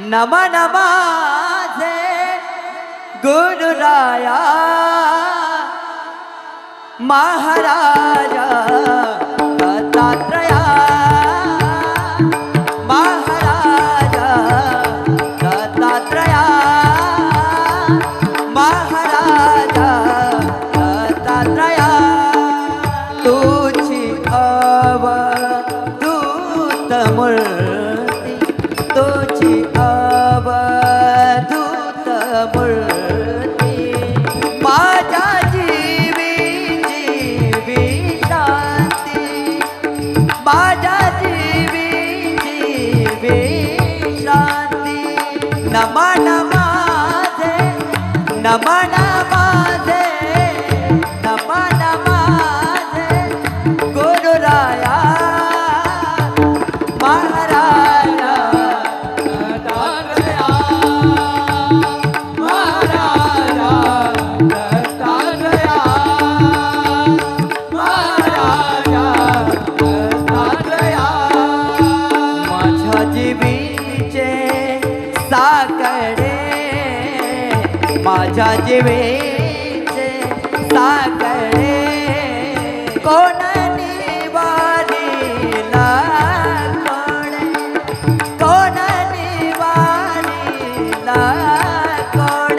नमन माझे गुरुराया महाराजा दत्तात्रया। महाराजा दत्तात्रया। महाराजा दत्तात्रया। तुझी अवधूत मूर्ती तुझी नमन माझे नमन माझे नमन माझे. गुरुराया महाराजा माझी साकडे माझ्या जीवेचे साकडे. कोण निवारीला कोण कोण निवारीला कोण.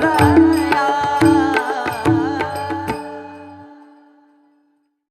Bye.